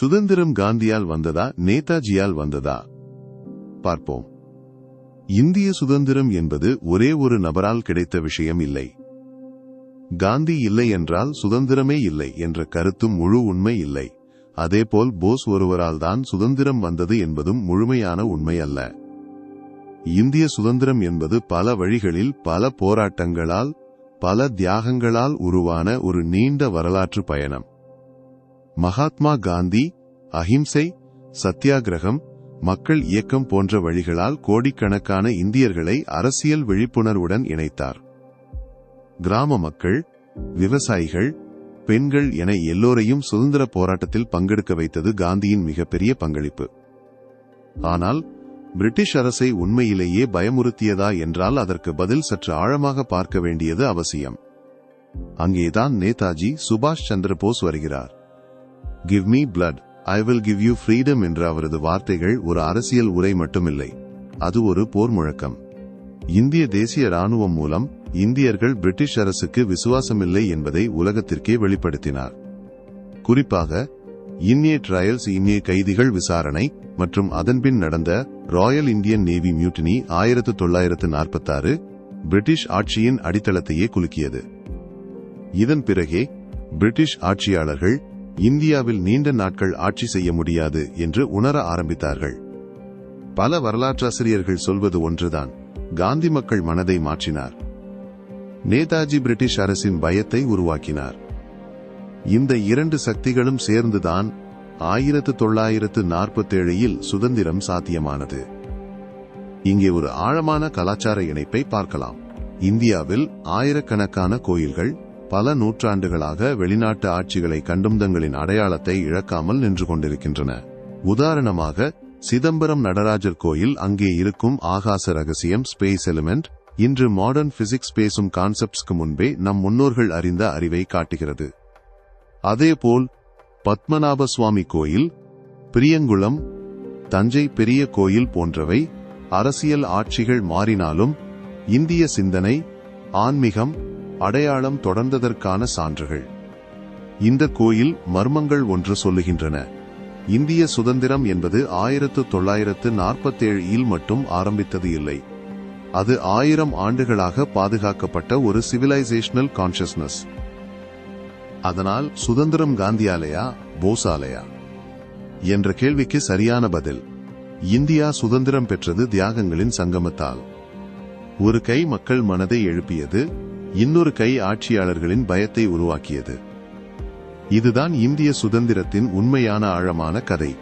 சுதந்திரம் காந்தியால் வந்ததா நேதாஜியால் வந்ததா? பார்ப்போம். இந்திய சுதந்திரம் என்பது ஒரே ஒரு நபரால் கிடைத்த விஷயம் இல்லை. காந்தி இல்லை என்றால் சுதந்திரமே இல்லை என்ற கருத்தும் முழு உண்மை இல்லை. அதேபோல் போஸ் ஒருவரால் தான் சுதந்திரம் வந்தது என்பதும் முழுமையான உண்மை அல்ல. இந்திய சுதந்திரம் என்பது பல வழிகளில் பல போராட்டங்களால் பல தியாகங்களால் உருவான ஒரு நீண்ட வரலாற்று பயணம். மகாத்மா காந்தி அஹிம்சை சத்தியாகிரகம் மக்கள் இயக்கம் போன்ற வழிகளால் கோடிக்கணக்கான இந்தியர்களை அரசியல் விழிப்புணர்வுடன் இணைத்தார். கிராம மக்கள் விவசாயிகள் பெண்கள் என எல்லோரையும் சுதந்திர போராட்டத்தில் பங்கெடுக்க வைத்தது காந்தியின் மிகப்பெரிய பங்களிப்பு. ஆனால் பிரிட்டிஷ் அரசை உண்மையிலேயே பயமுறுத்தியதா என்றால் அதற்கு பதில் சற்று ஆழமாக பார்க்க வேண்டியது அவசியம். அங்கேதான் நேதாஜி சுபாஷ் சந்திர போஸ் வருகிறார். Give me blood I will give you freedom என்ற அவரது வார்த்தைகள் ஒரு அரசியல் உரை மட்டுமில்லை. அது ஒரு போர் முழக்கம். இந்திய தேசிய ராணுவம் மூலம் இந்தியர்கள் பிரிட்டிஷ் அரசுக்கு விசுவாசமில்லை என்பதை உலகத்திற்கே வெளிப்படுத்தினார். குறிப்பாக இன்னிய ட்ரையல்ஸ் இன்னிய கைதிகள் விசாரணை மற்றும் அதன்பின் நடந்த ராயல் இந்தியன் நேவி மியூட்டினி ஆயிரத்து தொள்ளாயிரத்து நாற்பத்தாறு பிரிட்டிஷ் ஆட்சியின் அடித்தளத்தையே குலுக்கியது. இதன் பிறகே பிரிட்டிஷ் ஆட்சியாளர்கள் இந்தியாவில் நீண்ட நாட்கள் ஆட்சி செய்ய முடியாது என்று உணர ஆரம்பித்தார்கள். பல வரலாற்றாசிரியர்கள் சொல்வது ஒன்றுதான். காந்தி மக்கள் மனதை மாற்றினார். நேதாஜி பிரிட்டிஷ் அரசின் பயத்தை உருவாக்கினார். இந்த இரண்டு சக்திகளும் சேர்ந்துதான் ஆயிரத்து தொள்ளாயிரத்து நாற்பத்தேழில் சுதந்திரம் சாத்தியமானது. இங்கே ஒரு ஆழமான கலாச்சார இணைப்பை பார்க்கலாம். இந்தியாவில் ஆயிரக்கணக்கான கோயில்கள் பல நூற்றாண்டுகளாக வெளிநாட்டு ஆட்சிகளை கண்டும்தங்களின் அடையாளத்தை இழக்காமல் நின்று கொண்டிருக்கின்றன. உதாரணமாக சிதம்பரம் நடராஜர் கோயில் அங்கே இருக்கும் ஆகாச ரகசியம் ஸ்பேஸ் எலிமெண்ட் இன்று மாடர்ன் பிசிக்ஸ் பேசும் கான்செப்ட்ஸ்க்கு முன்பே நம் முன்னோர்கள் அறிந்த அறிவை காட்டுகிறது. அதேபோல் பத்மநாப சுவாமி கோயில் பிரியங்குளம் தஞ்சை பெரிய கோயில் போன்றவை அரசியல் ஆட்சிகள் மாறினாலும் இந்திய சிந்தனை ஆன்மீகம் அடையாளம் தொடர்ந்ததற்கான சான்றுகள். இந்த கோயில் மர்மங்கள் ஒன்று சொல்லுகின்றன. இந்திய சுதந்திரம் என்பது ஆயிரத்து தொள்ளாயிரத்து நாற்பத்தேழில் மட்டும் ஆரம்பித்தது இல்லை. அது ஆயிரம் ஆண்டுகளாக பாதுகாக்கப்பட்ட ஒரு சிவிலைசேஷனல் கான்சியஸ்னஸ் அதனால் சுதந்திரம் காந்தியாலயா போசாலயா? என்ற கேள்விக்கு சரியான பதில். இந்தியா சுதந்திரம் பெற்றது தியாகங்களின் சங்கமத்தால். ஒரு கை மக்கள் மனதை எழுப்பியது இன்னொரு கை ஆட்சியாளர்களின் பயத்தை உருவாக்கியது. இதுதான் இந்திய சுதந்திரத்தின் உண்மையான ஆழமான கதை.